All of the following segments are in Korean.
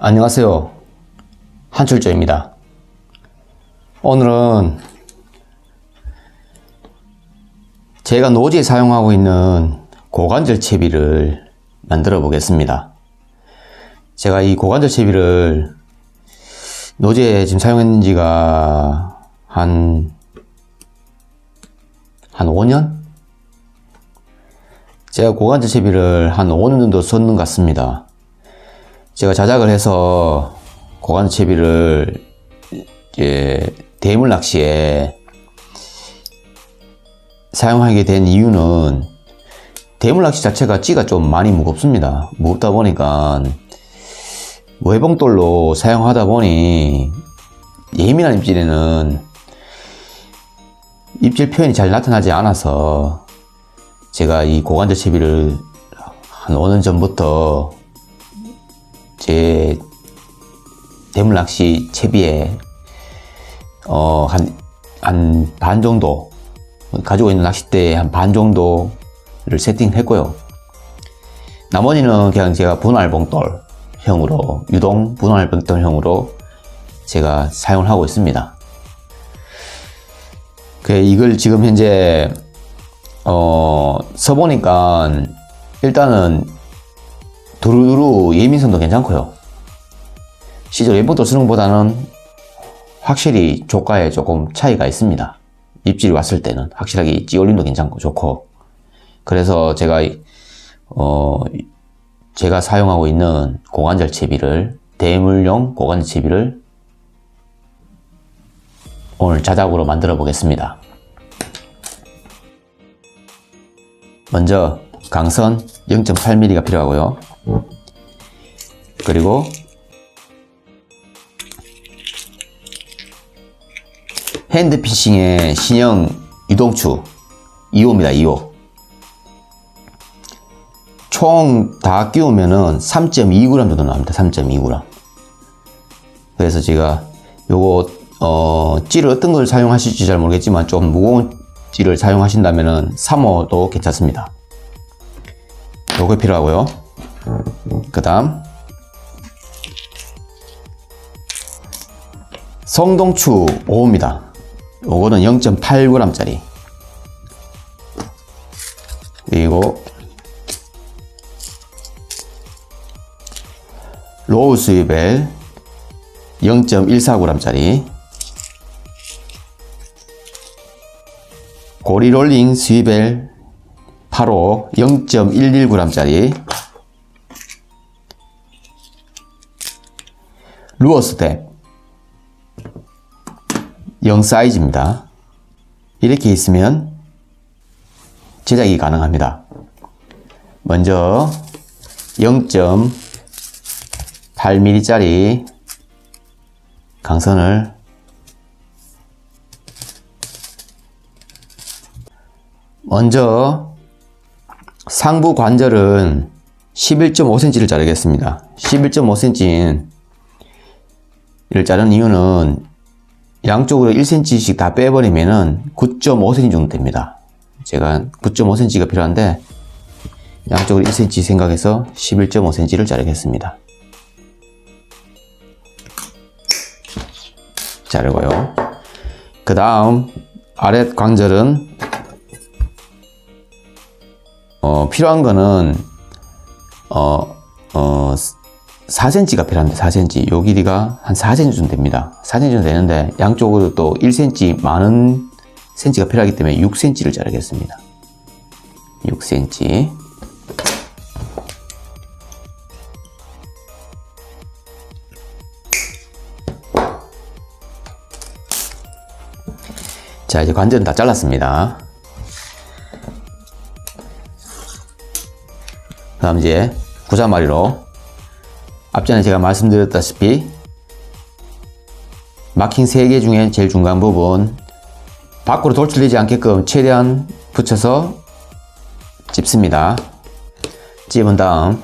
안녕하세요. 한출조입니다. 오늘은 제가 노지에 사용하고 있는 고관절 채비를 만들어 보겠습니다. 제가 이 고관절 채비를 노지에 지금 사용했는 지가 한, 한 5년? 제가 고관절 채비를 한 5년 정도 썼는 것 같습니다. 제가 자작을 해서 고관 채비를 이제 대물 낚시에 사용하게 된 이유는 대물 낚시 자체가 찌가 좀 많이 무겁습니다. 무겁다 보니까 외봉돌로 사용하다 보니 예민한 입질에는 입질 표현이 잘 나타나지 않아서 제가 이 고관절 채비를 한 5년 전부터 제 대물 낚시 채비에 어, 한, 한 반 정도, 가지고 있는 낚싯대에 한 반 정도를 세팅했고요. 나머지는 그냥 제가 분할봉돌 형으로, 유동 분할봉돌 형으로 제가 사용을 하고 있습니다. 그, 이걸 지금 현재, 어, 써보니까 일단은 두루두루 예민성도 괜찮고요. 시절 쓰는 것보다는 확실히 조가에 조금 차이가 있습니다. 입질이 왔을 때는 확실하게 찌올림도 괜찮고 좋고 그래서 제가 어 제가 사용하고 있는 고관절 채비를 대물용 고관절 채비를 오늘 자작으로 만들어 보겠습니다. 먼저 강선 0.8mm가 필요하고요. 그리고 핸드피싱의 신형 이동추 2호입니다. 2호. 총 다 끼우면은 3.2g 정도 나옵니다. 3.2g. 그래서 제가 요거 어 찌를 어떤 걸 사용하실지 잘 모르겠지만 좀 무거운 찌를 사용하신다면은 3호도 괜찮습니다. 요거 필요하고요. 그 다음 성동추 5호입니다. 요거는 0.8g 짜리 그리고 로우 스위벨 0.14g 짜리 고리롤링 스위벨 8호 0.11g 짜리 루어 스텝 0 사이즈입니다. 이렇게 있으면 제작이 가능합니다. 먼저 0.8mm 짜리 강선을 먼저 상부 관절은 11.5cm를 자르겠습니다. 11.5cm를 자른 이유는 양쪽으로 1cm씩 다 빼버리면은 9.5cm 정도 됩니다. 제가 9.5cm가 필요한데 양쪽으로 1cm 생각해서 11.5cm를 자르겠습니다. 자르고요. 그 다음 아랫 관절은 어, 필요한 거는 어, 어, 4cm가 필요한데 4cm 요 길이가 한 4cm 정도 됩니다. 4cm 정도 되는데 양쪽으로 또 1cm 많은 cm가 필요하기 때문에 6cm를 자르겠습니다. 6cm 자 이제 관절은 다 잘랐습니다 다음 이제 구자마리로 앞전에 제가 말씀드렸다시피 마킹 3개 중에 제일 중간 부분 밖으로 돌출되지 않게끔 최대한 붙여서 찝습니다. 찝은 다음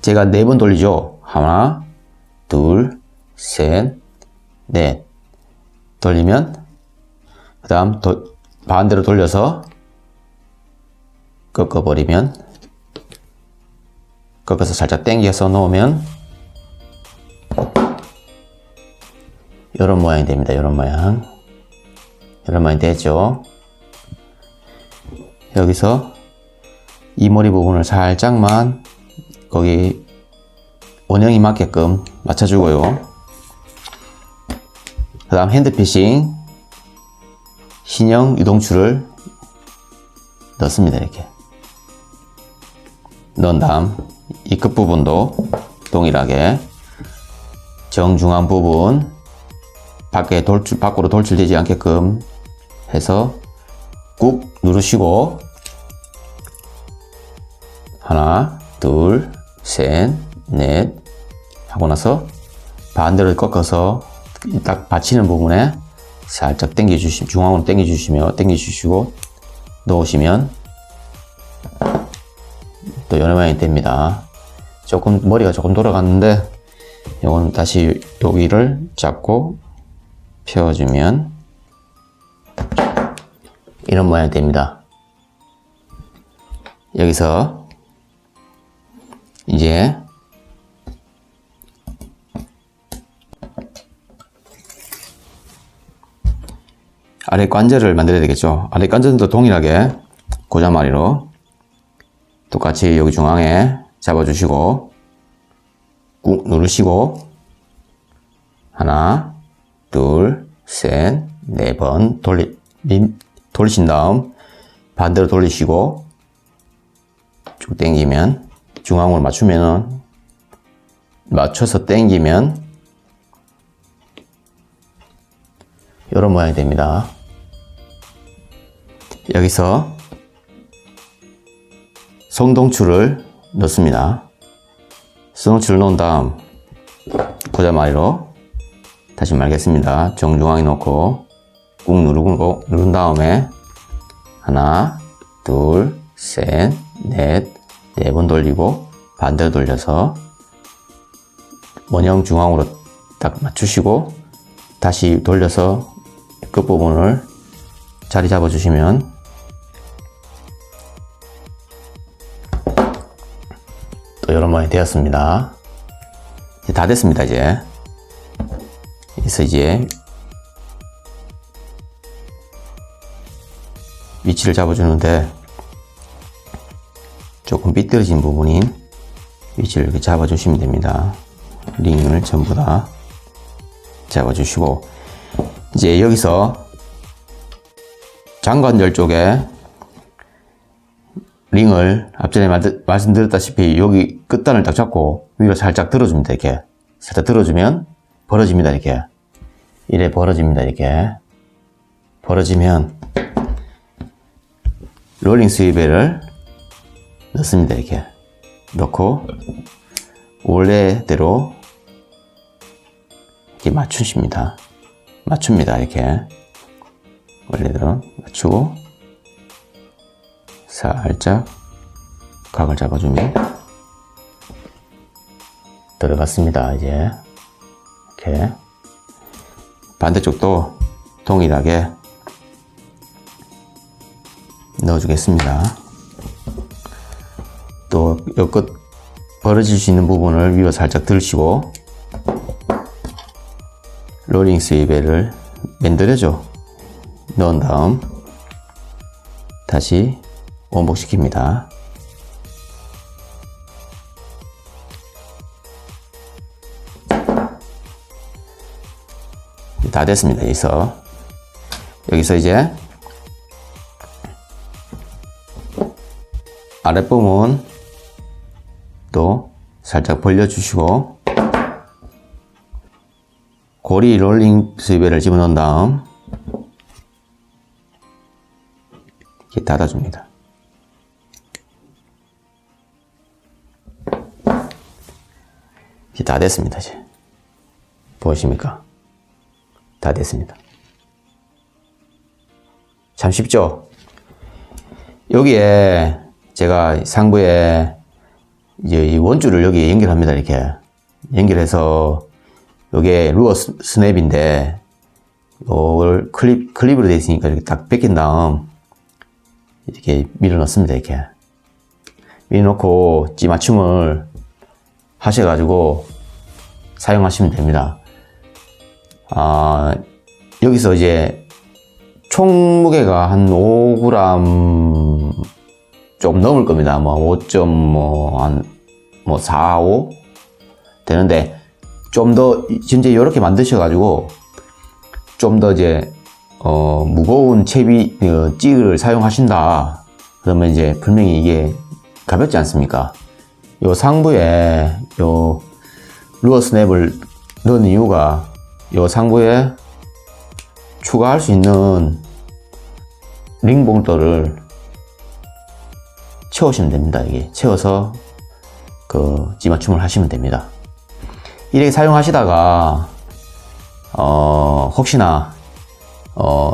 제가 4번 돌리죠. 하나, 둘, 셋, 넷 돌리면 그 다음 반대로 돌려서 꺾어버리면 꺾어서 살짝 당겨서 놓으면 이런 모양이 됩니다. 이런 모양. 이런 모양이 되죠. 여기서 이 머리 부분을 살짝만 거기 원형이 맞게끔 맞춰주고요. 그 다음 핸드피싱 신형 유동줄을 넣습니다. 이렇게. 넣은 다음. 이 끝부분도 동일하게. 정중앙 부분 밖에 돌출, 밖으로 돌출되지 않게끔 해서 꾹 누르시고 하나, 둘, 셋, 넷 하고 나서 반대로 꺾어서 딱 받치는 부분에 살짝 당겨 주시면 중앙으로 당겨 주시면 당겨 주시고 넣으시면 또 모양이 됩니다. 조금 머리가 조금 돌아갔는데 이거는 다시 여기를 잡고 펴주면 이런 모양이 됩니다. 여기서 이제 아래 관절을 만들어야 되겠죠. 아래 관절도 동일하게 고자마리로 똑같이 여기 중앙에 잡아주시고 꾹 누르시고 하나, 둘, 셋, 네 번 돌리, 민- 돌리신 다음 반대로 돌리시고 쭉 당기면 중앙으로 맞추면은 맞춰서 당기면 이런 모양이 됩니다. 여기서 송동줄을 넣습니다. 송동줄을 넣은 다음 고자마리로 다시 말겠습니다. 정중앙에 놓고 꾹 누르고 누른 다음에 하나, 둘, 셋, 넷, 네 번 돌리고 반대로 돌려서 원형 중앙으로 딱 맞추시고 다시 돌려서 끝부분을 자리 잡아주시면 모양이 되었습니다. 이제 다 됐습니다, 이제. 그래서 이제 위치를 잡아주는데 조금 삐뚤어진 부분인 위치를 이렇게 잡아주시면 됩니다. 링을 전부 다 잡아주시고 이제 여기서 장관절 쪽에 링을 앞전에 말- 말씀드렸다시피 여기 끝단을 딱 잡고 위로 살짝 들어줍니다 이렇게. 살짝 들어주면 벌어집니다 이렇게. 이래 벌어집니다 이렇게. 벌어지면 롤링 스위벨을 넣습니다 이렇게. 넣고 원래대로 이렇게 맞추십니다. 맞춥니다 이렇게. 원래대로 맞추고 살짝 각을 잡아주면 들어갔습니다 이제. 이렇게. 반대쪽도 동일하게 넣어주겠습니다. 또 옆끝 벌어질 수 있는 부분을 위로 살짝 들시고 롤링 스위벨을 만들어줘. 넣은 다음 다시 원복시킵니다. 다 됐습니다. 여기서 여기서 이제 아랫부분 또 살짝 벌려주시고 고리 롤링 스위벨을 집어넣은 다음 이렇게 닫아줍니다. 이제 다 됐습니다. 이제 보이십니까? 다 됐습니다. 참 쉽죠? 여기에 제가 상부에 이제 이 원줄을 여기 연결합니다. 이렇게 연결해서 이게 루어 스- 스냅인데 이걸 클립 클립으로 되어 있으니까 이렇게 딱 뺏긴 다음 이렇게 밀어 넣습니다. 이렇게 밀어 넣고 찌 맞춤을 하셔가지고 사용하시면 됩니다. 아, 여기서 이제 총 무게가 한 5g 좀 넘을 겁니다. 뭐 5. 뭐한 뭐 4, 5 되는데 좀 더 진짜 이렇게 만드셔 가지고 좀 더 이제 어, 무거운 채비 어, 찌를 사용하신다. 그러면 이제 분명히 이게 가볍지 않습니까? 요 상부에 요 루어 스냅을 넣은 이유가 요 상부에 추가할 수 있는 링 봉돌을 채우시면 됩니다. 이게 채워서 그 찌맞춤을 하시면 됩니다. 이렇게 사용하시다가 어 혹시나 어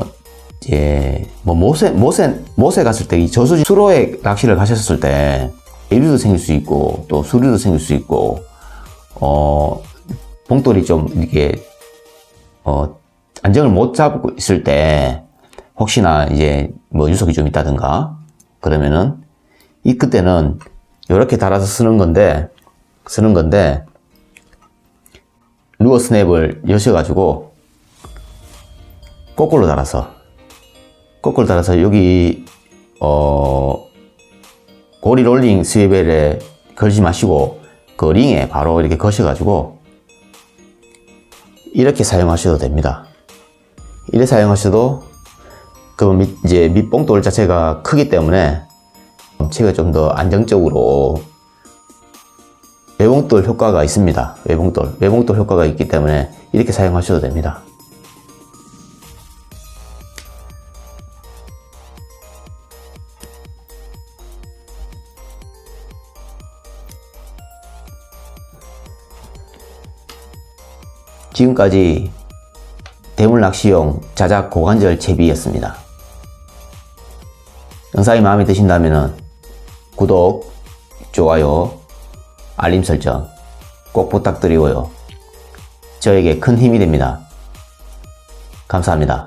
이제 뭐 못에 못에 못에 갔을 때 이 저수지 수로에 낚시를 가셨을 때 에류도 생길 수 있고 또 수류도 생길 수 있고 어 봉돌이 좀 이렇게 어 안정을 못 잡고 있을 때 혹시나 이제 뭐 유속이 좀 있다든가 그러면은 이 그때는 이렇게 달아서 쓰는 건데 쓰는 건데 루어 스냅을 여셔가지고 거꾸로 달아서 거꾸로 달아서 여기 어 고리 롤링 스웨벨에 걸지 마시고 그 링에 바로 이렇게 거셔가지고 이렇게 사용하셔도 됩니다. 이렇게 사용하셔도 그 밑, 이제 밑봉돌 자체가 크기 때문에 채가 좀 더 안정적으로 외봉돌 효과가 있습니다. 외봉돌 외봉돌 효과가 있기 때문에 이렇게 사용하셔도 됩니다. 지금까지 대물 낚시용 자작 고관절 채비였습니다. 영상이 마음에 드신다면 구독, 좋아요, 알림 설정 꼭 부탁드리고요. 저에게 큰 힘이 됩니다. 감사합니다.